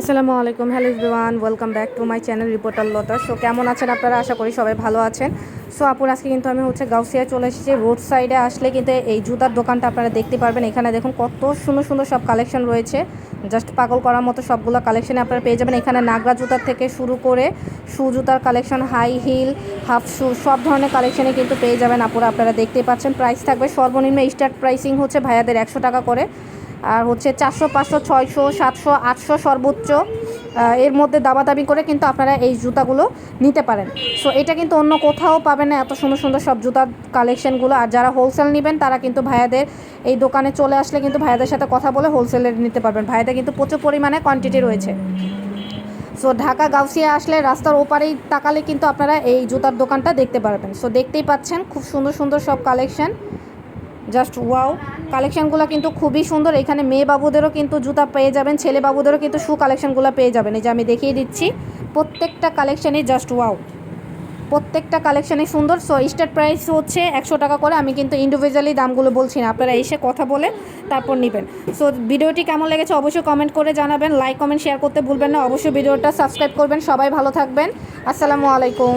আসসালামু আলাইকুম hello everyone welcome back to my channel reporter Lata so কেমন আছেন আপনারা? আশা করি সবাই ভালো আছেন। সো আপুর আজকে কিন্তু আমি হচ্ছে গাউসিয়ায় চলে এসেছি। রোড সাইডে আসলে কিন্তু এই জুতার দোকানটা আপনারা দেখতে পারবেন। এখানে দেখুন কত সুন্দর সুন্দর সব কালেকশন রয়েছে। জাস্ট পাগল করার মতো সবগুলো কালেকশন আপনারা পেয়ে যাবেন। এখানে নাগরা জুতার থেকে শুরু করে শু জুতার collection high heel half shoe সব ধরনের কালেকশনে কিন্তু পেয়ে যাবেন। আপুরা, আপনারা দেখতেই পাচ্ছেন। প্রাইস থাকবে সর্বনিম্ন স্টার্ট প্রাইসিং হচ্ছে ভাইয়াদের একশো টাকা করে। আর হচ্ছে চারশো, পাঁচশো, ছয়শো, সাতশো, আটশো সর্বোচ্চ এর মধ্যে দাবাদাবি করে কিন্তু আপনারা এই জুতাগুলো নিতে পারেন। সো এটা কিন্তু অন্য কোথাও পাবেন না, এত সুন্দর সুন্দর সব জুতার কালেকশনগুলো আর যারা হোলসেল নেবেন, তারা কিন্তু ভাইয়াদের এই দোকানে চলে আসলে কিন্তু ভাইয়াদের সাথে কথা বলে হোলসেলে নিতে পারবেন। ভাইয়াদের কিন্তু প্রচুর পরিমাণে কোয়ান্টিটি রয়েছে। সো ঢাকা, গাউসিয়া আসলে রাস্তার ওপারেই তাকালে কিন্তু আপনারা এই জুতার দোকানটা দেখতে পারবেন। সো দেখতেই পাচ্ছেন, খুব সুন্দর সুন্দর সব কালেকশন জাস্ট ওয়াও কালেকশনগুলো কিন্তু খুবই সুন্দর। এখানে মেয়ে বাবুদেরও কিন্তু জুতা পেয়ে যাবেন ছেলে বাবুদেরও কিন্তু শু কালেকশনগুলো পেয়ে যাবেন। এই যে আমি দেখিয়ে দিচ্ছি, প্রত্যেকটা কালেকশনই জাস্ট ওয়াও প্রত্যেকটা কালেকশনই সুন্দর। সো স্টার্ট প্রাইস হচ্ছে একশো টাকা করে। আমি কিন্তু ইন্ডিভিজুয়ালি দামগুলো বলছি না। আপনারা এসে কথা বলে তারপর নেবেন। সো ভিডিওটি কেমন লেগেছে অবশ্যই কমেন্ট করে জানাবেন। লাইক কমেন্ট শেয়ার করতে ভুলবেন না। অবশ্যই ভিডিওটা সাবস্ক্রাইব করবেন। সবাই ভালো থাকবেন। আসসালামু আলাইকুম।